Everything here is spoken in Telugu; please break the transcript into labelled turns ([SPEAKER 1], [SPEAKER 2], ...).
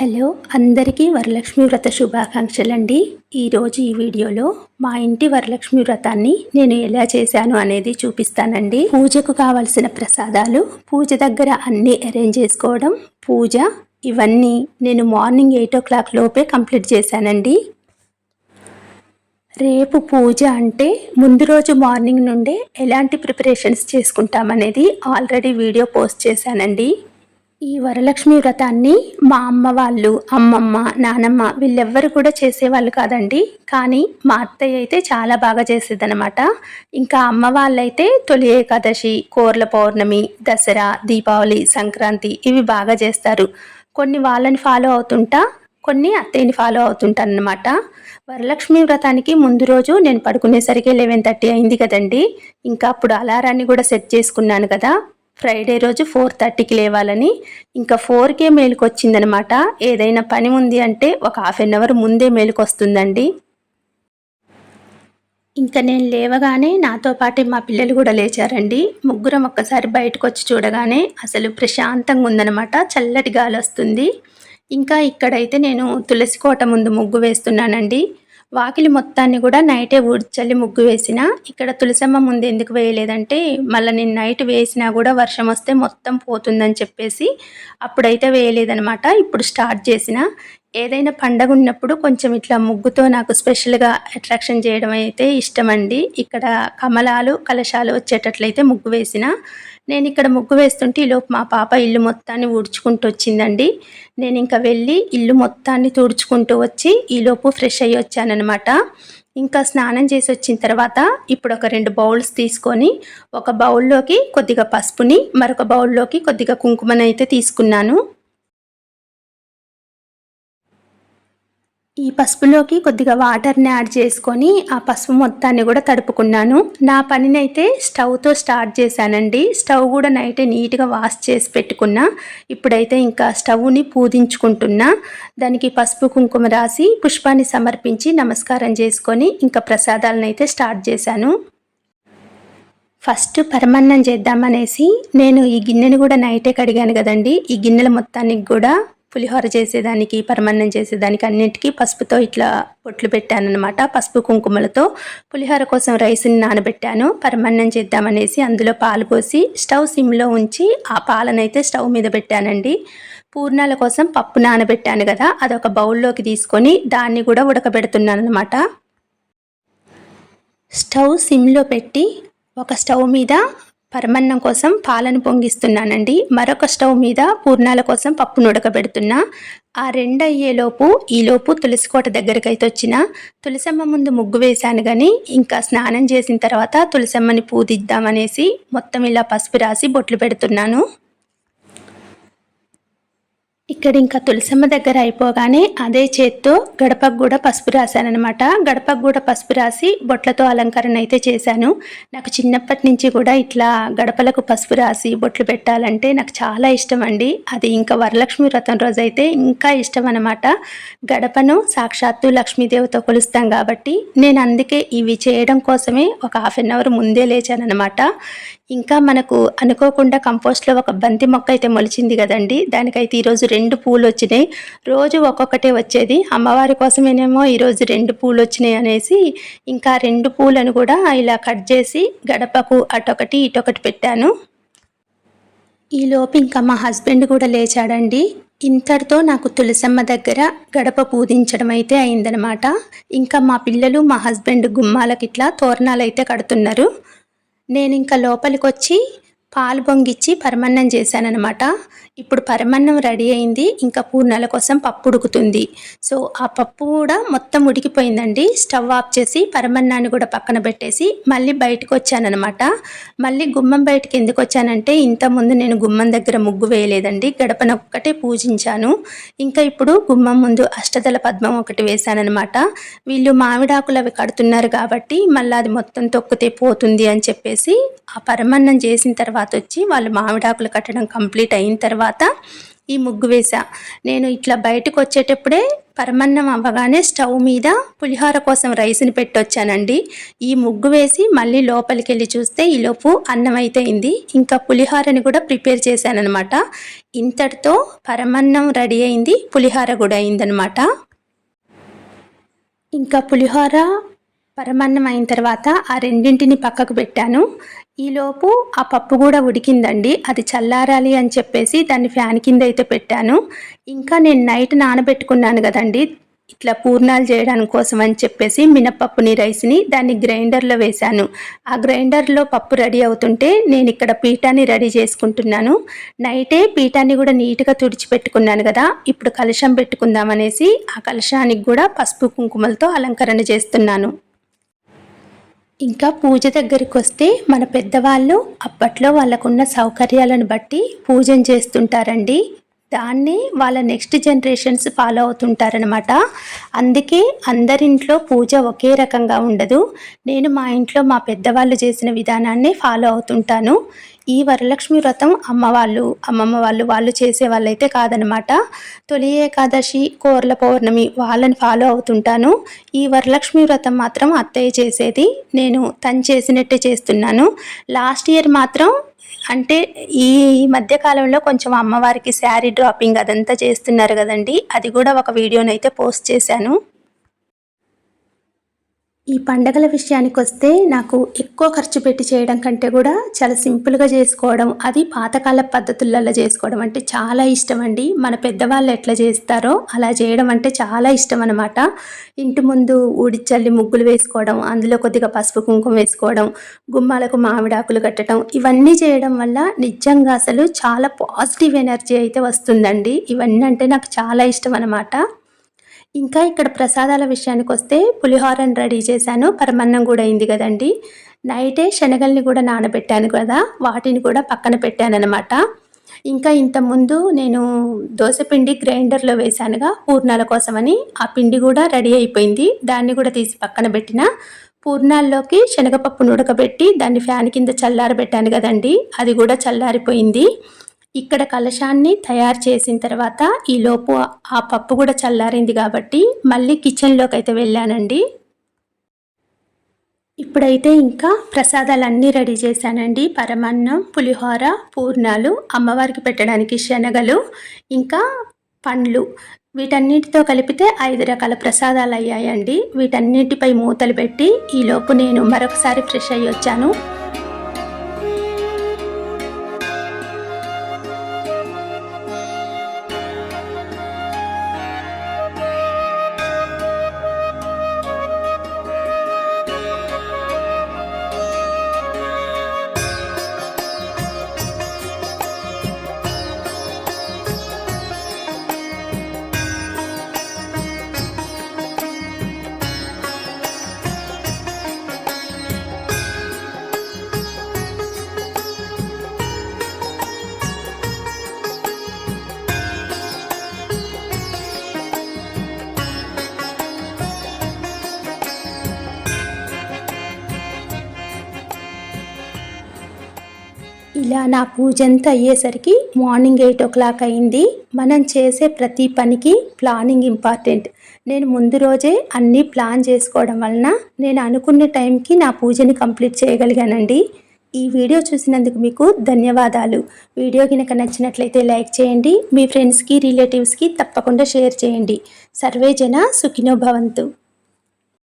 [SPEAKER 1] హలో అందరికీ వరలక్ష్మి వ్రత శుభాకాంక్షలు అండి ఈరోజు ఈ వీడియోలో మా ఇంటి వరలక్ష్మి వ్రతాన్ని నేను ఎలా చేశాను అనేది చూపిస్తానండి. పూజకు కావలసిన ప్రసాదాలు పూజ దగ్గర అన్నీ అరేంజ్ చేసుకోవడం పూజ ఇవన్నీ నేను మార్నింగ్ ఎయిట్ ఓ క్లాక్ లోపే కంప్లీట్ చేశానండి. రేపు పూజ అంటే ముందు రోజు మార్నింగ్ నుండే ఎలాంటి ప్రిపరేషన్స్ చేసుకుంటామనేది ఆల్రెడీ వీడియో పోస్ట్ చేశానండి. ఈ వరలక్ష్మి వ్రతాన్ని మా అమ్మ వాళ్ళు అమ్మమ్మ నానమ్మ వీళ్ళెవ్వరు కూడా చేసేవాళ్ళు కాదండి. కానీ మా అత్తయ్య అయితే చాలా బాగా చేసేదనమాట ఇంకా అమ్మ వాళ్ళైతే తొలి ఏకాదశి కోర్ల పౌర్ణమి దసరా దీపావళి సంక్రాంతి ఇవి బాగా చేస్తారు. కొన్ని వాళ్ళని ఫాలో అవుతుంటా కొన్ని అత్తయ్యని ఫాలో అవుతుంటాను అనమాట వరలక్ష్మి వ్రతానికి ముందు రోజు నేను పడుకునేసరికి లెవెన్ థర్టీ అయింది కదండి. ఇంకా అప్పుడు అలారాన్ని కూడా సెట్ చేసుకున్నాను కదా. ఫ్రైడే రోజు ఫోర్ థర్టీకి లేవాలని ఇంకా ఫోర్కే మేలుకు వచ్చిందనమాట ఏదైనా పని ఉంది అంటే ఒక హాఫ్ అన్ అవర్ ముందే మేలుకు వస్తుందండి ఇంకా నేను లేవగానే నాతో పాటు మా పిల్లలు కూడా లేచారండి. ముగ్గురం ఒక్కసారి బయటకు వచ్చి చూడగానే అసలు ప్రశాంతంగా ఉందనమాట. చల్లటి గాలి వస్తుంది. ఇంకా ఇక్కడైతే నేను తులసి కోట ముందు ముగ్గు వేస్తున్నానండి. వాకిలి మొత్తాన్ని కూడా నైటే ఊడ్చల్లి ముగ్గు వేసిన ఇక్కడ తులసమ్మ ముందు ఎందుకు వేయలేదంటే మళ్ళీ నేను నైట్ వేసినా కూడా వర్షం వస్తే మొత్తం పోతుందని చెప్పేసి అప్పుడైతే వేయలేదనమాట ఇప్పుడు స్టార్ట్ చేసిన ఏదైనా పండగ ఉన్నప్పుడు కొంచెం ఇట్లా ముగ్గుతో నాకు స్పెషల్గా అట్రాక్షన్ చేయడం అయితే ఇష్టమండి. ఇక్కడ కమలాలు కలశాలు వచ్చేటట్లయితే ముగ్గు వేసిన నేను ఇక్కడ ముగ్గు వేస్తుంటే ఈలోపు మా పాప ఇల్లు మొత్తాన్ని ఊడ్చుకుంటూ వచ్చిందండి. నేను ఇంకా వెళ్ళి ఇల్లు మొత్తాన్ని తుడుచుకుంటూ వచ్చి ఈలోపు ఫ్రెష్ అయ్యి వచ్చానమాట ఇంకా స్నానం చేసి వచ్చిన తర్వాత ఇప్పుడు ఒక రెండు బౌల్స్ తీసుకొని ఒక బౌల్లోకి కొద్దిగా పసుపుని మరొక బౌల్లోకి కొద్దిగా కుంకుమని అయితే తీసుకున్నాను. ఈ పసుపులోకి కొద్దిగా వాటర్ని యాడ్ చేసుకొని ఆ పసుపు మొత్తాన్ని కూడా తడుపుకున్నాను. నా పనినైతే స్టవ్తో స్టార్ట్ చేశానండి. స్టవ్ కూడా నైటే నీట్గా వాష్ చేసి పెట్టుకున్నా. ఇప్పుడైతే ఇంకా స్టవ్ని పూజించుకుంటున్నా దానికి పసుపు కుంకుమ రాసి పుష్పాన్ని సమర్పించి నమస్కారం చేసుకొని ఇంకా ప్రసాదాలను అయితే స్టార్ట్ చేశాను. ఫస్ట్ పరమన్నం చేద్దామనేసి నేను ఈ గిన్నెని కూడా నైటే కడిగాను కదండి. ఈ గిన్నెల మొత్తానికి కూడా పులిహోర చేసేదానికి పరమన్నం చేసేదానికి అన్నింటికీ పసుపుతో ఇట్లా పొట్లు పెట్టాను అనమాట పసుపు కుంకుమలతో పులిహోర కోసం రైస్ని నానబెట్టాను. పరమన్నం చేద్దామనేసి అందులో పాలు పోసి స్టవ్ సిమ్లో ఉంచి ఆ పాలనైతే స్టవ్ మీద పెట్టానండి. పూర్ణాల కోసం పప్పు నానబెట్టాను కదా అదొక బౌల్లోకి తీసుకొని దాన్ని కూడా ఉడకబెడుతున్నాను అనమాట స్టవ్ సిమ్లో పెట్టి ఒక స్టవ్ మీద పరమన్నం కోసం పాలను పొంగిస్తున్నానండి. మరొక స్టవ్ మీద పూర్ణాల కోసం పప్పును ఉడకబెడుతున్నా ఆ రెండు అయ్యేలోపు ఈలోపు తులసికోట దగ్గరికి అయితే వచ్చిన తులసమ్మ ముందు ముగ్గు వేశాను కానీ ఇంకా స్నానం చేసిన తర్వాత తులసమ్మని పూదిద్దామనేసి మొత్తం ఇలా పసుపు రాసి బొట్లు పెడుతున్నాను. ఇక్కడ ఇంకా తులసమ్మ దగ్గర అయిపోగానే అదే చేత్తో గడపకు కూడా పసుపు రాశానమాట గడపకు కూడా పసుపు రాసి బొట్లతో అలంకరణ అయితే చేశాను. నాకు చిన్నప్పటి నుంచి కూడా ఇట్లా గడపలకు పసుపు రాసి బొట్లు పెట్టాలంటే నాకు చాలా ఇష్టం అండి అది ఇంకా వరలక్ష్మి వ్రతం రోజు అయితే ఇంకా ఇష్టం అనమాట గడపను సాక్షాత్తు లక్ష్మీదేవితో కొలుస్తాం కాబట్టి నేను అందుకే ఇవి చేయడం కోసమే ఒక హాఫ్ అన్ అవర్ ముందే లేచానమాట ఇంకా మనకు అనుకోకుండా కంపోస్ట్లో ఒక బంతి మొక్క అయితే మొలిచింది కదండి. దానికైతే ఈరోజు రెండు రెండు పూలు వచ్చినాయి రోజు ఒక్కొక్కటే వచ్చేది. అమ్మవారి కోసమేనేమో ఈరోజు రెండు పూలు వచ్చినాయి అనేసి ఇంకా రెండు పూలను కూడా ఇలా కట్ చేసి గడపకు అటొకటి ఇటొకటి పెట్టాను. ఈలోపు ఇంకా మా హస్బెండ్ కూడా లేచాడండి. ఇంతటితో నాకు తులసమ్మ దగ్గర గడప పూజించడం అయితే అయిందనమాట. ఇంకా మా పిల్లలు మా హస్బెండ్ గుమ్మాలకి ఇట్లా తోరణాలు అయితే కడుతున్నారు. నేను ఇంకా లోపలికి వచ్చి పాలు పొంగిచ్చి పరమన్నం చేశాననమాట. ఇప్పుడు పరమన్నం రెడీ అయింది. ఇంకా పూర్ణాల కోసం పప్పు ఉడుకుతుంది. సో ఆ పప్పు కూడా మొత్తం ఉడికిపోయిందండి. స్టవ్ ఆఫ్ చేసి పరమన్నాన్ని కూడా పక్కన పెట్టేసి మళ్ళీ బయటకు వచ్చానమాట మళ్ళీ గుమ్మం బయటకు ఎందుకు వచ్చానంటే ఇంతకుముందు నేను గుమ్మం దగ్గర ముగ్గు వేయలేదండి. గడపన ఒక్కటే పూజించాను. ఇంకా ఇప్పుడు గుమ్మం ముందు అష్టదల పద్మం ఒకటి వేశానమాట వీళ్ళు మామిడాకులు అవి కడుతున్నారు కాబట్టి మళ్ళీ అది మొత్తం తొక్కితే పోతుంది అని చెప్పేసి ఆ పరమన్నం చేసిన తర్వాత వచ్చి వాళ్ళు మామిడాకులు కట్టడం కంప్లీట్ అయిన తర్వాత ఈ ముగ్గు వేసా నేను ఇట్లా బయటకు వచ్చేటప్పుడే పరమన్నం అవ్వగానే స్టవ్ మీద పులిహోర కోసం రైస్ని పెట్టొచ్చానండి. ఈ ముగ్గు వేసి మళ్ళీ లోపలికి వెళ్ళి చూస్తే ఈలోపు అన్నం అయితే ఇంకా పులిహోరని కూడా ప్రిపేర్ చేశానమాట ఇంతటితో పరమన్నం రెడీ అయింది పులిహోర కూడా అయిందనమాట ఇంకా పులిహోర పరమాన్నం అయిన తర్వాత ఆ రెండింటిని పక్కకు పెట్టాను. ఈలోపు ఆ పప్పు కూడా ఉడికిందండి. అది చల్లారాలి అని చెప్పేసి దాన్ని ఫ్యాన్ కింద అయితే పెట్టాను. ఇంకా నేను నైట్ నానబెట్టుకున్నాను కదండి ఇట్లా పూర్ణాలు చేయడానికి కోసం అని చెప్పేసి మినపప్పుని రైస్ని దాన్ని గ్రైండర్లో వేశాను. ఆ గ్రైండర్లో పప్పు రెడీ అవుతుంటే నేను ఇక్కడ పీఠాన్ని రెడీ చేసుకుంటున్నాను. నైటే పీఠాన్ని కూడా నీట్గా తుడిచిపెట్టుకున్నాను కదా ఇప్పుడు కలశం పెట్టుకుందామనేసి ఆ కలశానికి కూడా పసుపు కుంకుమలతో అలంకరణ చేస్తున్నాను. ఇంకా పూజ దగ్గరికి వస్తే మన పెద్దవాళ్ళు అప్పట్లో వాళ్ళకున్న సౌకర్యాలను బట్టి పూజను చేస్తుంటారండి. దాన్ని వాళ్ళ నెక్స్ట్ జనరేషన్స్ ఫాలో అవుతుంటారనమాట అందుకే అందరింట్లో పూజ ఒకే రకంగా ఉండదు. నేను మా ఇంట్లో మా పెద్దవాళ్ళు చేసిన విధానాన్ని ఫాలో అవుతుంటాను. ఈ వరలక్ష్మి వ్రతం అమ్మవాళ్ళు అమ్మమ్మ వాళ్ళు వాళ్ళు చేసే వాళ్ళైతే కాదనమాట తొలి ఏకాదశి కోర్ల పౌర్ణమి వాళ్ళని ఫాలో అవుతుంటాను. ఈ వరలక్ష్మి వ్రతం మాత్రం అత్తయ్య చేసేది నేను తను చేసినట్టే చేస్తున్నాను. లాస్ట్ ఇయర్ మాత్రం అంటే ఈ మధ్యకాలంలో కొంచెం అమ్మవారికి శారీ డ్రాపింగ్ అదంతా చేస్తున్నారు కదండి అది కూడా ఒక వీడియోనైతే పోస్ట్ చేశాను. ఈ పండగల విషయానికి వస్తే నాకు ఎక్కువ ఖర్చు పెట్టి చేయడం కంటే కూడా చాలా సింపుల్గా చేసుకోవడం అది పాతకాల పద్ధతులలో చేసుకోవడం అంటే చాలా ఇష్టం అండి మన పెద్దవాళ్ళు ఎట్లా చేస్తారో అలా చేయడం అంటే చాలా ఇష్టం అనమాట ఇంటి ముందు ఊడిచల్లి ముగ్గులు వేసుకోవడం అందులో కొద్దిగా పసుపు కుంకుమ వేసుకోవడం గుమ్మాలకు మామిడాకులు కట్టడం ఇవన్నీ చేయడం వల్ల నిజంగా అసలు చాలా పాజిటివ్ ఎనర్జీ అయితే వస్తుందండి. ఇవన్నీ అంటే నాకు చాలా ఇష్టం అనమాట ఇంకా ఇక్కడ ప్రసాదాల విషయానికి వస్తే పులిహోరని రెడీ చేశాను. పరమన్నం కూడా అయింది కదండి. నైటే శనగల్ని కూడా నానబెట్టాను కదా. వాటిని కూడా పక్కన పెట్టాను అనమాట ఇంకా ఇంతకుముందు నేను దోశపిండి గ్రైండర్లో వేశానుగా. పూర్ణాల కోసమని ఆ పిండి కూడా రెడీ అయిపోయింది. దాన్ని కూడా తీసి పక్కన పెట్టిన. పూర్ణాల్లోకి శనగపప్పును ఉడకబెట్టి దాన్ని ఫ్యాన్ కింద చల్లారబెట్టాను కదండి. అది కూడా చల్లారిపోయింది. ఇక్కడ కలశాన్ని తయారు చేసిన తర్వాత ఈలోపు ఆ పప్పు కూడా చల్లారింది కాబట్టి మళ్ళీ కిచెన్లోకి అయితే వెళ్ళానండి. ఇప్పుడైతే ఇంకా ప్రసాదాలు అన్నీ రెడీ చేశానండి. పరమాన్నం పులిహోర పూర్ణాలు అమ్మవారికి పెట్టడానికి శనగలు ఇంకా పండ్లు. వీటన్నిటితో కలిపితే ఐదు రకాల ప్రసాదాలు అయ్యాయండి. వీటన్నిటిపై మూతలు పెట్టి ఈలోపు నేను మరొకసారి ఫ్రెష్ అయ్యి వచ్చాను. ఇలా నా పూజ అంతా అయ్యేసరికి మార్నింగ్ ఎయిట్ ఓ క్లాక్ అయింది. మనం చేసే ప్రతి పనికి ప్లానింగ్ ఇంపార్టెంట్. నేను ముందు రోజే అన్నీ ప్లాన్ చేసుకోవడం వలన నేను అనుకున్న టైంకి నా పూజని కంప్లీట్ చేయగలిగానండి. ఈ వీడియో చూసినందుకు మీకు ధన్యవాదాలు. వీడియో కనుక నచ్చినట్లయితే లైక్ చేయండి. మీ ఫ్రెండ్స్కి రిలేటివ్స్కి తప్పకుండా షేర్ చేయండి. సర్వే జన సుఖినో భవంతు.